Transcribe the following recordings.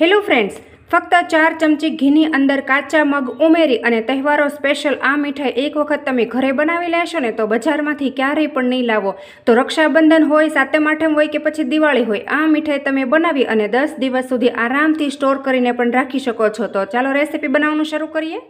Hello friends, ફક્ત ચાર ચમચી ઘીની અંદર કાચા મગ ઉમેરી અને તહેવારો સ્પેશિયલ આ મીઠાઈ એક વખત તમે ઘરે બનાવી લેશો ને તો બજારમાંથી ક્યારેય પણ નહીં લાવો. તો રક્ષાબંધન હોય, સાતમ આઠમ હોય કે પછી દિવાળી હોય, આ મીઠાઈ તમે બનાવી અને દસ દિવસ સુધી આરામથી સ્ટોર કરીને પણ રાખી શકો છો. તો ચાલો રેસીપી બનાવવાનું શરૂ કરીએ.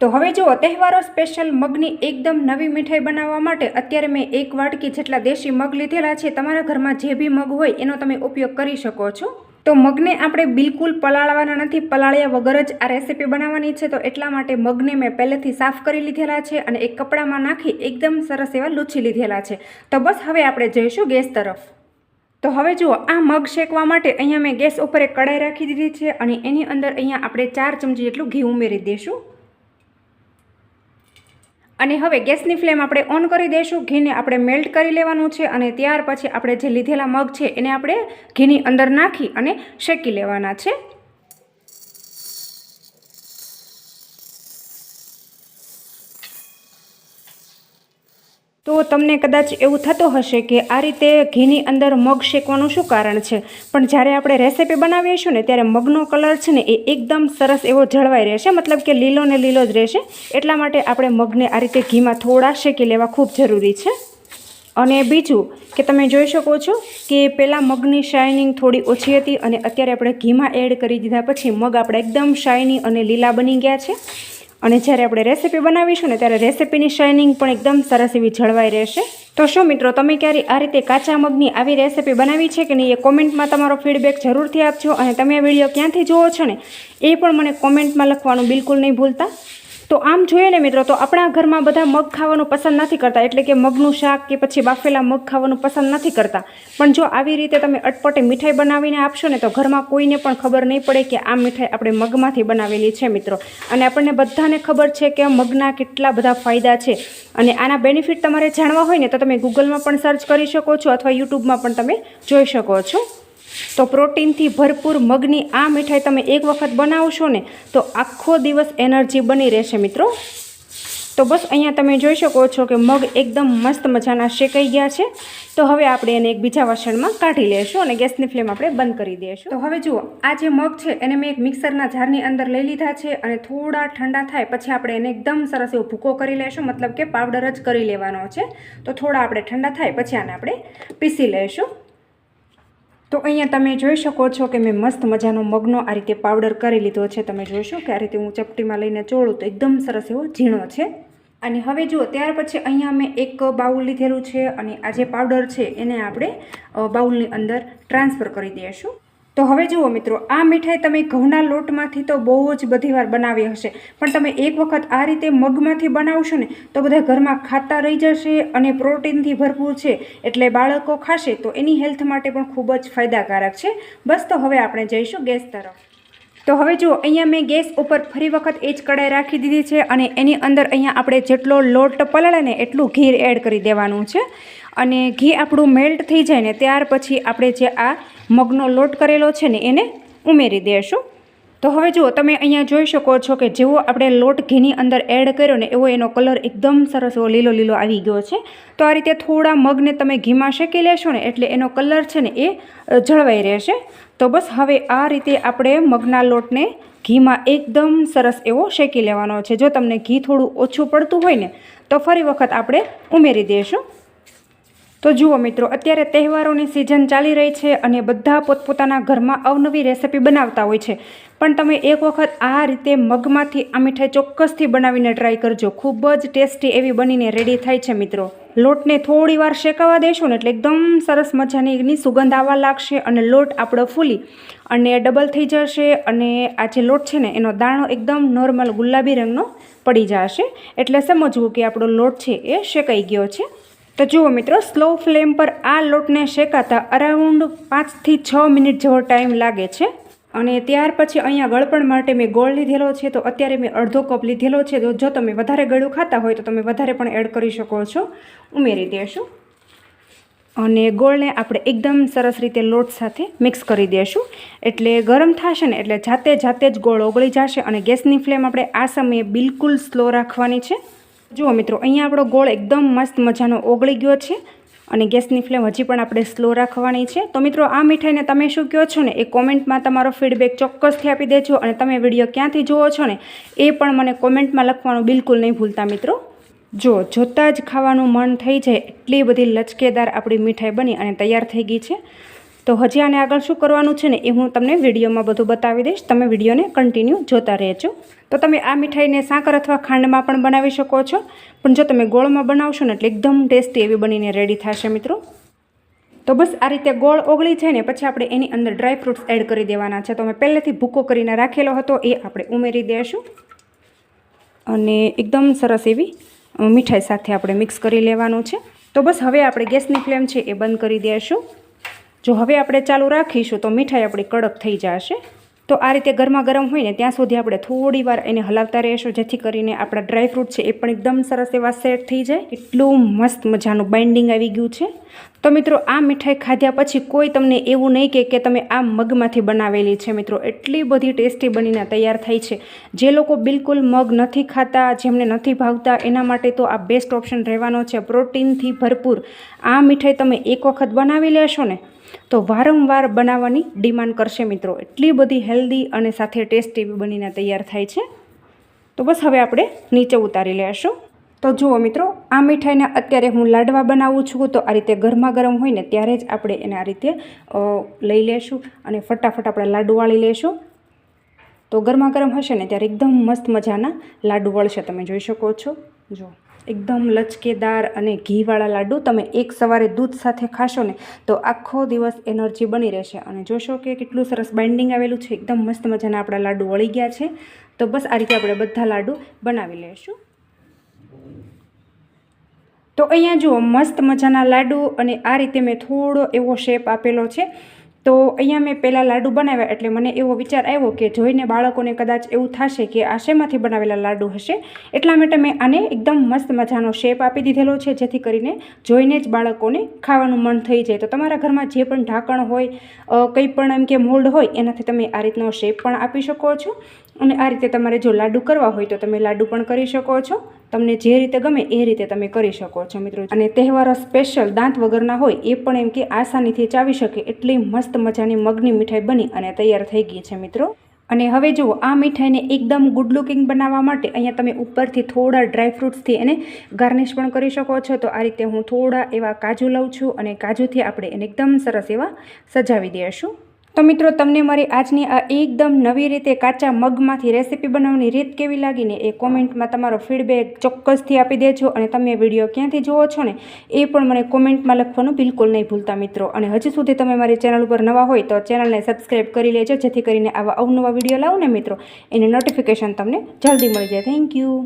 તો હવે જુઓ, તહેવારો સ્પેશિયલ મગની એકદમ નવી મીઠાઈ બનાવવા માટે અત્યારે મેં એક વાટકી જેટલા દેશી મગ લીધેલા છે. તમારા ઘરમાં જે બી મગ હોય એનો તમે ઉપયોગ કરી શકો છો. તો મગને આપણે બિલકુલ પલાળવાના નથી, પલાળ્યા વગર જ આ રેસીપી બનાવવાની છે. તો એટલા માટે મગને મેં પહેલેથી સાફ કરી લીધેલા છે અને એક કપડામાં નાખી એકદમ સરસ એવા લૂછી લીધેલા છે. તો બસ હવે આપણે જઈશું ગેસ તરફ. તો હવે જુઓ, આ મગ શેકવા માટે અહીંયા મેં ગેસ ઉપર એક કડાઈ રાખી દીધી છે અને એની અંદર અહીંયા આપણે ચાર ચમચી જેટલું ઘી ઉમેરી દઈશું. અને હવે ગેસની ફ્લેમ આપણે ઓન કરી દઈશું, ઘીને આપણે મેલ્ટ કરી લેવાનું છે અને ત્યાર પછી આપણે જે લીધેલા મગ છે એને આપણે ઘીની અંદર નાખી અને શેકી લેવાના છે. તો તમને કદાચ એવું થતું હશે કે આ રીતે ઘીની અંદર મગ શેકવાનું શું કારણ છે? પણ જ્યારે આપણે રેસીપી બનાવીશું ને, ત્યારે મગનો કલર છે ને એ એકદમ સરસ એવો જળવાઈ રહેશે. મતલબ કે લીલો ને લીલો જ રહેશે. એટલા માટે આપણે મગને આ રીતે ઘીમાં થોડા શેકી લેવા ખૂબ જરૂરી છે. અને બીજું કે તમે જોઈ શકો છો કે પહેલાં મગની શાઇનિંગ થોડી ઓછી હતી અને અત્યારે આપણે ઘીમાં એડ કરી દીધા પછી મગ આપણે એકદમ શાઇની અને લીલા બની ગયા છે. અને જ્યારે આપણે રેસીપી બનાવીશું ને ત્યારે રેસીપીની શાઇનિંગ પણ એકદમ સરસ એવી જળવાઈ રહેશે. તો શું મિત્રો, તમે ક્યારે આ રીતે કાચા મગની આવી રેસીપી બનાવી છે કે નહીં એ કોમેન્ટમાં તમારો ફીડબેક જરૂરથી આપજો અને તમે આ વીડિયો ક્યાંથી જુઓ છો ને એ પણ મને કોમેન્ટમાં લખવાનું બિલકુલ નહીં ભૂલતા. તો આમ જોઈએ ને મિત્રો, તો આપણા ઘરમાં બધા મગ ખાવાનું પસંદ નથી કરતા. એટલે કે મગનું શાક કે પછી બાફેલા મગ ખાવાનું પસંદ નથી કરતા. પણ જો આવી રીતે તમે અટપટે મીઠાઈ બનાવીને આપશો ને, તો ઘરમાં કોઈને પણ ખબર નહીં પડે કે આ મીઠાઈ આપણે મગમાંથી બનાવેલી છે મિત્રો. અને આપણને બધાને ખબર છે કે મગના કેટલા બધા ફાયદા છે. અને આના બેનિફિટ તમારે જાણવા હોય ને, તો તમે ગૂગલમાં પણ સર્ચ કરી શકો છો અથવા યુટ્યુબમાં પણ તમે જોઈ શકો છો. તો પ્રોટીનથી ભરપૂર મગની આ મીઠાઈ તમે એક વખત બનાવશો ને, તો આખો દિવસ એનર્જી બની રહેશે મિત્રો. તો બસ અહીંયા તમે જોઈ શકો છો કે મગ એકદમ મસ્ત મજાના શેકાઈ ગયા છે. તો હવે આપણે એને એક બીજા વાસણમાં કાઢી લેશું અને ગેસની ફ્લેમ આપણે બંધ કરી દઈશું તો હવે જુઓ, આ જે મગ છે એને મેં એક મિક્સરના જારની અંદર લઈ લીધા છે અને થોડા ઠંડા થાય પછી આપણે એને એકદમ સરસ એવો ભૂકો કરી લેશું, મતલબ કે પાવડર જ કરી લેવાનો છે. તો થોડા આપણે ઠંડા થાય પછી આને આપણે પીસી લઈશું તો અહીંયા તમે જોઈ શકો છો કે મેં મસ્ત મજાનો મગનો આ રીતે પાવડર કરી લીધો છે. તમે જોઈશો કે આ રીતે હું ચપટીમાં લઈને ચોળું તો એકદમ સરસ એવો ઝીણો છે. અને હવે જુઓ, ત્યાર પછી અહીંયા મેં એક બાઉલ લીધેલું છે અને આ જે પાવડર છે એને આપણે બાઉલની અંદર ટ્રાન્સફર કરી દઈશું. તો હવે જુઓ મિત્રો, આ મીઠાઈ તમે ઘઉંના લોટમાંથી તો બહુ જ બધી વાર બનાવી હશે, પણ તમે એક વખત આ રીતે મગમાંથી બનાવશો ને, તો બધા ઘરમાં ખાતા રહી જશે અને પ્રોટીનથી ભરપૂર છે, એટલે બાળકો ખાશે તો એની હેલ્થ માટે પણ ખૂબ જ ફાયદાકારક છે. બસ તો હવે આપણે જઈશું ગેસ તરફ. તો હવે જુઓ, અહીંયા મેં ગેસ ઉપર ફરી વખત એ જ કડાઈ રાખી દીધી છે અને એની અંદર અહીંયા આપણે જેટલો લોટ પલાળે ને એટલું ઘી એડ કરી દેવાનું છે. અને ઘી આપણું મેલ્ટ થઈ જાય ને ત્યાર પછી આપણે જે આ મગનો લોટ કરેલો છે ને એને ઉમેરી દેશું. તો હવે જુઓ, તમે અહીંયા જોઈ શકો છો કે જેવો આપણે લોટ ઘીની અંદર એડ કર્યો ને એવો એનો કલર એકદમ સરસ એવો લીલો લીલો આવી ગયો છે. તો આ રીતે થોડા મગને તમે ઘીમાં શેકી લેશો ને એટલે એનો કલર છે ને એ જળવાઈ રહેશે. તો બસ હવે આ રીતે આપણે મગના લોટને ઘીમાં એકદમ સરસ એવો શેકી લેવાનો છે. જો તમને ઘી થોડું ઓછું પડતું હોય ને, તો ફરી વખત આપણે ઉમેરી દઈશું તો જુઓ મિત્રો, અત્યારે તહેવારોની સિઝન ચાલી રહી છે અને બધા પોતપોતાના ઘરમાં અવનવી રેસીપી બનાવતા હોય છે. પણ તમે એક વખત આ રીતે મગમાંથી આ મીઠાઈ ચોક્કસથી બનાવીને ટ્રાય કરજો. ખૂબ જ ટેસ્ટી એવી બનીને રેડી થાય છે મિત્રો. લોટને થોડી વાર શેકાવા દેશો ને એટલે એકદમ સરસ મજાની સુગંધ આવવા લાગશે અને લોટ આપણો ફૂલી અને ડબલ થઈ જશે અને આ જે લોટ છે ને, એનો દાણો એકદમ નોર્મલ ગુલાબી રંગનો પડી જશે. એટલે સમજવું કે આપણો લોટ છે એ શેકાઈ ગયો છે. તો જુઓ મિત્રો સ્લો ફ્લેમ પર આ લોટને શેકાતા અરાઉન્ડ પાંચથી છ મિનિટ જેવો ટાઈમ લાગે છે. અને ત્યાર પછી અહીંયા ગળપણ માટે મેં ગોળ લીધેલો છે, તો અત્યારે મેં અડધો કપ લીધેલો છે. તો જો તમે વધારે ગળ્યું ખાતા હોય, તો તમે વધારે પણ એડ કરી શકો છો. ઉમેરી દેશું. અને ગોળને આપણે એકદમ સરસ રીતે લોટ સાથે મિક્સ કરી દઈશું એટલે ગરમ થશે ને, એટલે જાતે જાતે જ ગોળ ઓગળી જશે અને ગેસની ફ્લેમ આપણે આ સમયે બિલકુલ સ્લો રાખવાની છે. જુઓ મિત્રો, અહીંયા આપણો ગોળ એકદમ મસ્ત મજાનો ઓગળી ગયો છે અને ગેસની ફ્લેમ હજી પણ આપણે સ્લો રાખવાની છે. તો મિત્રો, આ મીઠાઈને તમે શું કહો છો ને? એ કોમેન્ટમાં તમારો ફીડબેક ચોક્કસથી આપી દેજો અને તમે વીડિયો ક્યાંથી જુઓ છો ને, એ પણ મને કોમેન્ટમાં લખવાનું બિલકુલ નહીં ભૂલતા મિત્રો. જો જોતાં જ ખાવાનું મન થઈ જાય એટલી બધી લચકેદાર આપણી મીઠાઈ બની અને તૈયાર થઈ ગઈ છે. તો હજી આને આગળ શું કરવાનું છે ને એ હું તમને વિડીયોમાં બધું બતાવી દઈશ. તમે વિડીયોને કન્ટિન્યુ જોતા રહેજો. તો તમે આ મીઠાઈને સાકર અથવા ખાંડમાં પણ બનાવી શકો છો. પણ જો તમે ગોળમાં બનાવશો ને એટલે એકદમ ટેસ્ટી એવી બનીને રેડી થશે મિત્રો. તો બસ આ રીતે ગોળ ઓગળી જાય ને પછી આપણે એની અંદર ડ્રાય ફ્રૂટ્સ એડ કરી દેવાના છે. તો મેં પહેલેથી ભૂકો કરીને રાખેલો હતો, એ આપણે ઉમેરી દઈશું અને એકદમ સરસ એવી મીઠાઈ સાથે આપણે મિક્સ કરી લેવાનું છે. તો બસ હવે આપણે ગેસની ફ્લેમ છે એ બંધ કરી દઈશું જો હવે આપણે ચાલુ રાખીશું તો મીઠાઈ આપણી કડક થઈ જશે. તો આ રીતે ગરમા ગરમ હોય ને ત્યાં સુધી આપણે થોડી વાર એને હલાવતા રહીશું, જેથી કરીને આપણા ડ્રાયફ્રૂટ છે એ પણ એકદમ સરસ એવા સેટ થઈ જાય. એટલું મસ્ત મજાનું બાઇન્ડિંગ આવી ગયું છે. તો મિત્રો, આ મીઠાઈ ખાધ્યા પછી કોઈ તમને એવું નહીં કે કે તમે આ મગમાંથી બનાવેલી છે. મિત્રો, એટલી બધી ટેસ્ટી બનીને તૈયાર થઈ છે. જે લોકો બિલકુલ મગ નથી ખાતા, જેમને નથી ભાવતા, એના માટે તો આ બેસ્ટ ઓપ્શન રહેવાનો છે. પ્રોટીનથી ભરપૂર આ મીઠાઈ તમે એક વખત બનાવી લેશો ને તો વારંવાર બનાવવાની ડિમાન્ડ કરશે મિત્રો. એટલી બધી હેલ્ધી અને સાથે ટેસ્ટી બનીને તૈયાર થાય છે. તો બસ હવે આપણે નીચે ઉતારી લેશું. તો જુઓ મિત્રો, આ મીઠાઈને અત્યારે હું લાડવા બનાવું છું, તો આ રીતે ગરમા ગરમ હોય ને ત્યારે જ આપણે એને આ રીતે લઈ લેશું અને ફટાફટ આપણે લાડુ વાળી લેશું. તો ગરમા ગરમ હશે ને ત્યારે એકદમ મસ્ત મજાના લાડુ વળશે, તમે જોઈ શકો છો. જો એકદમ લચકેદાર અને ઘીવાળા લાડુ તમે એક સવારે દૂધ સાથે ખાશો ને તો આખો દિવસ એનર્જી બની રહેશે. અને જોશો કે કેટલું સરસ બાઇન્ડિંગ આવેલું છે. એકદમ મસ્ત મજાના આપણા લાડુ વળી ગયા છે. તો બસ આ રીતે આપણે બધા લાડુ બનાવી લઈશું. તો અહીંયા જુઓ, મસ્ત મજાના લાડુ અને આ રીતે મેં થોડો એવો શેપ આપેલો છે. તો અહીંયા મેં પહેલાં લાડુ બનાવ્યા એટલે મને એવો વિચાર આવ્યો કે જોઈને બાળકોને કદાચ એવું થશે કે આ શેમાંથી બનાવેલા લાડુ હશે? એટલા માટે મેં આને એકદમ મસ્ત મજાનો શેપ આપી દીધેલો છે, જેથી કરીને જોઈને જ બાળકોને ખાવાનું મન થઈ જાય. તો તમારા ઘરમાં જે પણ ઢાંકણ હોય કંઈ પણ એમ કે મોલ્ડ હોય, એનાથી તમે આ રીતનો શેપ પણ આપી શકો છો. અને આ રીતે તમારે જો લાડુ કરવા હોય તો તમે લાડુ પણ કરી શકો છો. તમને જે રીતે ગમે એ રીતે તમે કરી શકો છો મિત્રો. અને તહેવારો સ્પેશિયલ દાંત વગરના હોય એ પણ એમ કે આસાનીથી ચાવી શકે એટલી મસ્ત મજાની મગની મીઠાઈ બની અને તૈયાર થઈ ગઈ છે મિત્રો. અને હવે જુઓ, આ મીઠાઈને એકદમ ગુડ લુકિંગ બનાવવા માટે અહીંયા તમે ઉપરથી થોડા ડ્રાય ફ્રૂટ્સથી એને ગાર્નિશ પણ કરી શકો છો. તો આ રીતે હું થોડા એવા કાજુ લઉં છું અને કાજુથી આપણે એને એકદમ સરસ એવા સજાવી દઈશું. તો મિત્રો, તમને મારી આજની આ એકદમ નવી રીતે કાચા મગમાંથી રેસીપી બનાવવાની રીત કેવી લાગીને એ કોમેન્ટમાં તમારો ફીડબેક ચોક્કસથી આપી દેજો અને તમે વીડિયો ક્યાંથી જુઓ છો ને એ પણ મને કોમેન્ટમાં લખવાનું બિલકુલ નહીં ભૂલતા મિત્રો. અને હજી સુધી તમે મારી ચેનલ ઉપર નવા હોય તો ચેનલને સબસ્ક્રાઈબ કરી લેજો, જેથી કરીને આવા અવનવા વીડિયો લાવો ને મિત્રો. એની નોટિફિકેશન તમને જલ્દી મળી જાય. Thank you.